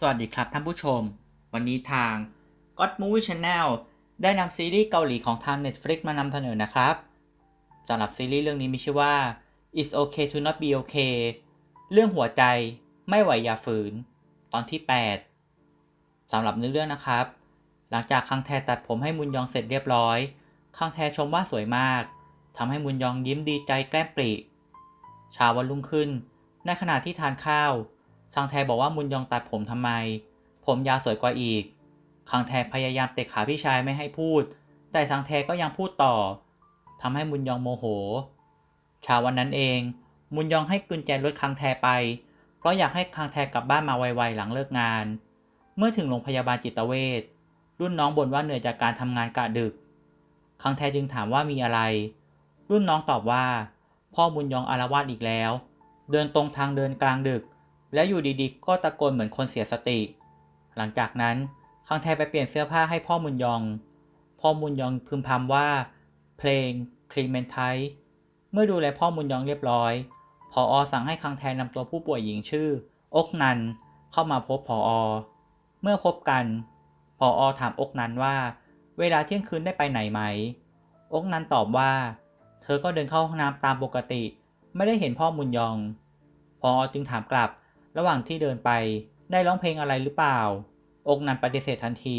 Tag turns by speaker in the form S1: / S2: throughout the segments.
S1: สวัสดีครับท่านผู้ชม วันนี้ทาง God Movie Channel ได้นำซีรีส์เกาหลีของทาง Netflix มานำเสนอนะครับสำหรับซีรีส์เรื่องนี้มีชื่อว่า It's Okay to Not Be Okay เรื่องหัวใจไม่ไหวอย่าฝืน ตอนที่ 8 สำหรับเนื้อเรื่องนะครับ หลังจากคังแทตัดผมให้มุนยองเสร็จเรียบร้อย คังแทชมว่าสวยมากทำให้มุนยองยิ้มดีใจแกล้มปรีเช้าวันรุ่งขึ้น ในขณะที่ทานข้าว ซังแทบอกว่ามุนยองตัดผมทำไม ผมยาวสวยกว่าอีก คังแทพยายามเตะขาพี่ชายไม่ให้พูด แต่ซังแทก็ยังพูดต่อทำให้มุนยองโมโห ชาววันนั้นเอง มุนยองให้กุญแจรถคังแทไป เพราะอยากให้คังแทกลับบ้านมาไวๆหลังเลิกงาน เมื่อถึงโรงพยาบาลจิตเวชรุ่นน้องบ่นว่าเหนื่อยจากการทำงานกะดึก คังแทจึงถามว่ามีอะไร รุ่นน้องตอบว่า พ่อมุนยองอารวาสอีกแล้ว เดินตรงทางเดินกลางดึก แล้วอยู่ดีๆ ก็ตะโกนเหมือนคนเสียสติ หลังจากนั้นคังแทไปเปลี่ยนเสื้อผ้าให้พ่อมุนยอง พ่อมุนยองพึมพำว่า เพลงคลีเมนไทเมื่อดูแลพ่อมุนยองเรียบร้อยพออสั่งให้คังแทนำตัวผู้ป่วยหญิงชื่อ อกนันเข้ามาพบพออเมื่อพบกันพออถามอกนันว่า เวลาเที่ยงคืนได้ไปไหนไหม อกนันตอบว่า เธอก็เดินเข้าห้องน้ำตามปกติ ไม่ได้เห็นพ่อมุนยอง พอจึงถามกลับ ระหว่างที่เดินไปได้ร้องเพลงอะไรหรือเปล่า อกนันปฏิเสธทันที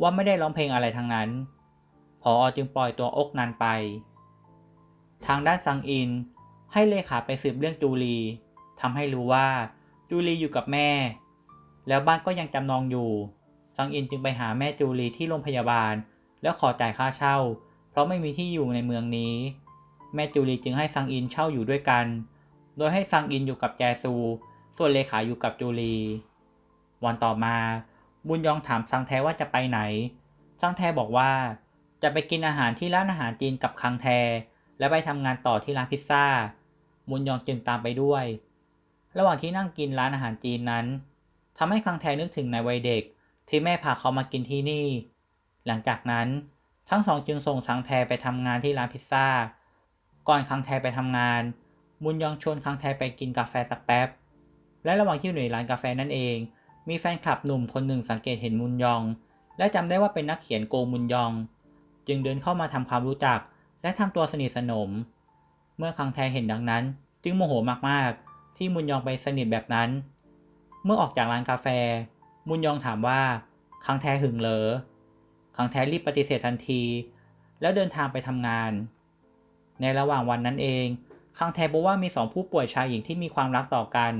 S1: ว่าไม่ได้ร้องเพลงอะไรทั้งนั้น พออจึงปล่อยตัวอกนันไป ทางด้านซังอินให้เลขาไปสืบเรื่องจูลีทำให้รู้ว่าจูลีอยู่กับแม่ แล้วบ้านก็ยังจำนองอยู่ ซังอินจึงไปหาแม่จูลีที่โรงพยาบาล แล้วขอจ่ายค่าเช่า เพราะไม่มีที่อยู่ในเมืองนี้ แม่จูลีจึงให้ซังอินเช่าอยู่ด้วยกัน โดยให้ซังอินอยู่กับแจซู ส่วนเลขาอยู่กับจูลี วันต่อมา บุญยองถามซังแทว่าจะไปไหน ซังแทบอกว่า จะไปกินอาหารที่ร้านอาหารจีนกับคังแท และไปทำงานต่อที่ร้านพิซซ่า บุญยองจึงตามไปด้วย ระหว่างที่นั่งกินร้านอาหารจีนนั้นทำให้คังแทนึกถึงในวัยเด็ก ที่แม่พาเขามากินที่นี่ หลังจากนั้นทั้งสองจึงส่งคังแทไปทำงานที่ร้านพิซซ่า ก่อนคังแทไปทำงานมุนยองชวนคังแทไปกินกาแฟสักแป๊บ และระหว่างที่อยู่ในร้านกาแฟนั่นเอง มีแฟนคลับหนุ่มคนหนึ่งสังเกตเห็นมุนยอง และจำได้ว่าเป็นนักเขียนโกมุนยอง จึงเดินเข้ามาทำความรู้จัก และทำตัวสนิทสนม เมื่อคังแทเห็นดังนั้น จึงโมโหมากๆ ที่มุนยองไปสนิทแบบนั้น เมื่อออกจากร้านกาแฟ มุนยองถามว่าคังแทหึงเหรอคังแทรีบปฏิเสธทันที แล้วเดินทางไปทำงาน ในระหว่างวันนั้นเองคังแทบอกว่ามีสองผู้ป่วยชายหญิงที่มีความรักต่อกัน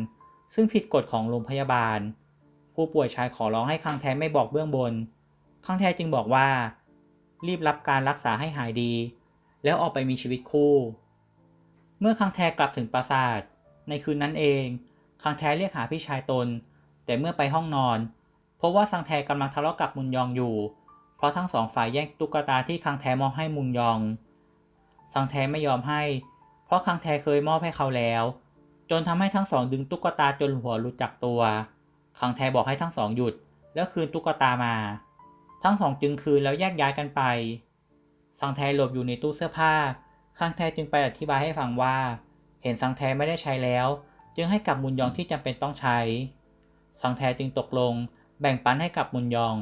S1: ซึ่งผิดกฎของโรงพยาบาล ผู้ป่วยชายขอร้องให้คังแทไม่บอกเบื้องบน คังแทจึงบอกว่า รีบรับการรักษาให้หายดี แล้วออกไปมีชีวิตคู่ เมื่อคังแทกลับถึงปราสาท ในคืนนั้นเอง คังแทเรียกหาพี่ชายตน แต่เมื่อไปห้องนอนพบว่าซังแทกำลังทะเลาะกับมุนยองอยู่ เพราะทั้งสองฝ่ายแย่งตุ๊กตาที่คังแทมอบให้มุนยอง ซังแทไม่ยอมให้ เพราะคังแทเคยมอบให้เขาแล้ว จนทำให้ทั้งสองดึงตุ๊กตาจนหัวหลุดจากตัวคังแทบอกให้ทั้งสองหยุด แล้วคืนตุ๊กตามา ทั้งสองจึงคืนแล้วแยกย้ายกันไปซังแทหลบอยู่ในตู้เสื้อผ้าคังแทจึงไปอธิบายให้ฟังว่า เห็นซังแทไม่ได้ใช้แล้ว จึงให้กับมุนยองที่จำเป็นต้องใช้ซังแทจึงตกลง แบ่งปันให้กับมุนยอง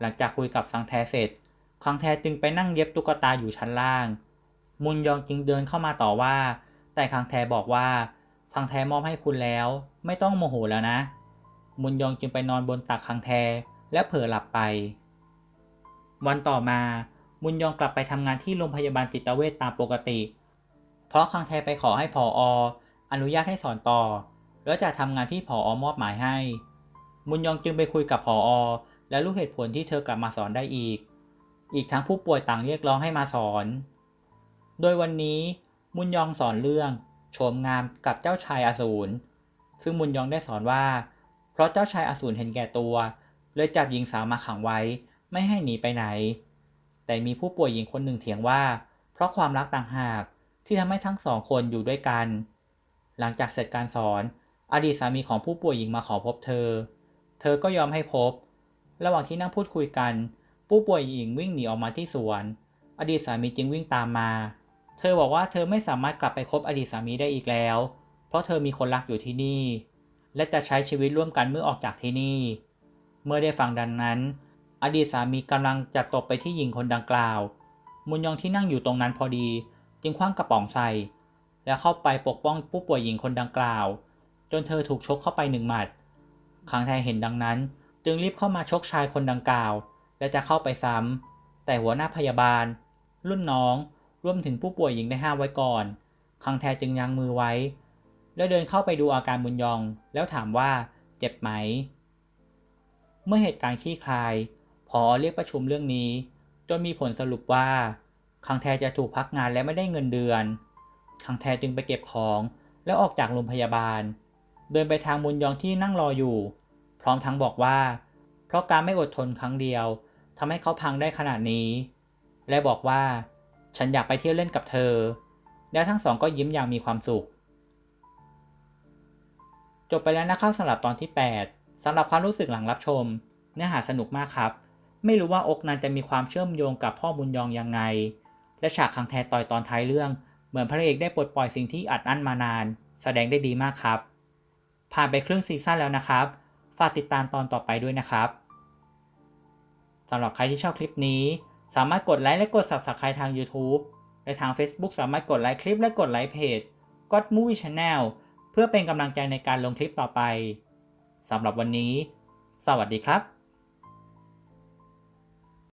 S1: หลังจากคุยกับซังแทเสร็จคังแทจึงไปนั่งเย็บตุ๊กตาอยู่ชั้นล่าง มุนยองจึงเดินเข้ามาต่อว่า แต่คังแทบอกว่า ซังแทมอบให้คุณแล้ว ไม่ต้องโมโหแล้วนะ มุนยองจึงไปนอนบนตักคังแทและเผลอหลับไป วันต่อมามุนยองกลับไปทำงานที่โรงพยาบาลจิตเวชตามปกติ เพราะคังแทไปขอให้ผอออนุญาตให้สอนต่อ แล้วจะทำงานที่ผออมอบหมายให้ มุนยองจึงไปคุยกับผออและรู้เหตุผลที่เธอกลับมาสอนได้อีก อีกทั้งผู้ป่วยต่างเรียกร้องให้มาสอน โดยวันนี้มุนยองสอนเรื่อง โฉมงามกับเจ้าชายอสูร ซึ่งมุนยองได้สอนว่า เพราะเจ้าชายอสูรเห็นแก่ตัว เลยจับหญิงสาวมาขังไว้ ไม่ให้หนีไปไหน แต่มีผู้ป่วยหญิงคนหนึ่งเถียงว่า เพราะความรักต่างหากที่ทำให้ทั้งสองคนอยู่ด้วยกัน หลังจากเสร็จการสอน อดีตสามีของผู้ป่วยหญิงมาขอพบเธอ เธอก็ยอมให้พบ ระหว่างที่นั่งพูดคุยกัน ผู้ป่วยหญิงวิ่งหนีออกมาที่สวน อดีตสามีจึงวิ่งตามมา เธอบอกว่าเธอไม่สามารถกลับไปคบอดีตสามีได้อีกแล้ว เพราะเธอมีคนรักอยู่ที่นี่ และจะใช้ชีวิตร่วมกันเมื่อออกจากที่นี่ เมื่อได้ฟังดังนั้น อดีตสามีกำลังจะตบไปที่หญิงคนดังกล่าว มุนยองที่นั่งอยู่ตรงนั้นพอดี จึงคว้างกระป๋องใส่ แล้วเข้าไปปกป้องผู้ป่วยหญิงคนดังกล่าว จนเธอถูกชกเข้าไปหนึ่งหมัดคังแทเห็นดังนั้น จึงรีบเข้ามาชกชายคนดังกล่าว และจะเข้าไปซ้ำแต่หัวหน้าพยาบาล รุ่นน้อง รวมถึงผู้ป่วยหญิงได้ห้ามไว้ก่อน คังแทจึงยั้งมือไว้ แล้วเดินเข้าไปดูอาการบุญยอง แล้วถามว่าเจ็บไหม เมื่อเหตุการณ์คลี่คลาย พอเรียกประชุมเรื่องนี้ จนมีผลสรุปว่า คังแทจะถูกพักงานและไม่ได้เงินเดือน คังแทจึงไปเก็บของแล้วออกจากโรงพยาบาล เดินไปทางบุญยองที่นั่งรออยู่ พร้อมทั้งบอกว่า เพราะการไม่อดทนครั้งเดียวทำให้เขาพังได้ขนาดนี้ และบอกว่า ฉันอยากไปเที่ยวเล่นกับเธอ แล้ทั้งสองก็ยิ้มอย่างมีความสุข จบไปแล้วนะครับสำหรับตอนที่ 8สำหรับความรู้สึกหลังรับชม เนื้อหาสนุกมากครับ ไม่รู้ว่าอกนันจะมีความเชื่อมโยงกับพ่อบุญยองยังไง และฉากคังแทต่อยตอนท้ายเรื่อง เหมือนพระเอกได้ปลดปล่อยสิ่งที่อัดอั้นมานาน แสดงได้ดีมากครับ ผ่านไปครึ่งซีซั่นแล้วนะครับ ฝากติดตามตอนต่อไปด้วยนะครับสำหรับใครที่ชอบคลิปนี้ สามารถกดไลค์และกด Subscribe ทาง YouTube และทาง Facebook สามารถกดไลค์คลิปและกดไลค์เพจ God Movie Channel เพื่อเป็นกำลังใจในการลงคลิปต่อไปสำหรับวันนี้ สวัสดีครับ